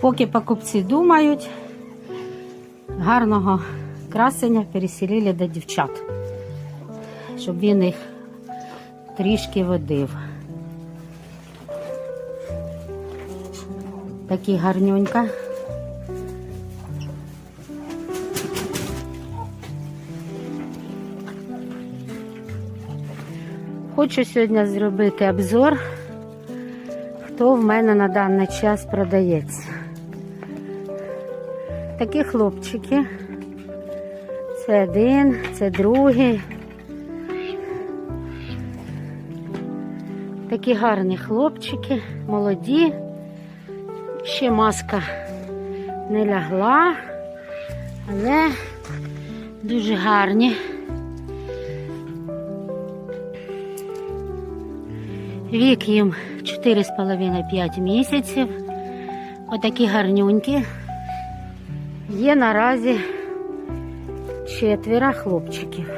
Поки покупці думають, гарного красення переселили до дівчат, щоб він їх трішки водив. Такі гарнюнька. Хочу сьогодні зробити обзор, хто в мене на даний час продається. Такі хлопчики. Це один, це другий. Такі гарні хлопчики, молоді. Ще маска не лягла, але дуже гарні. Вік їм 4,5-5 місяців. Отакі гарнюнькі. Є наразі четверо хлопчиків.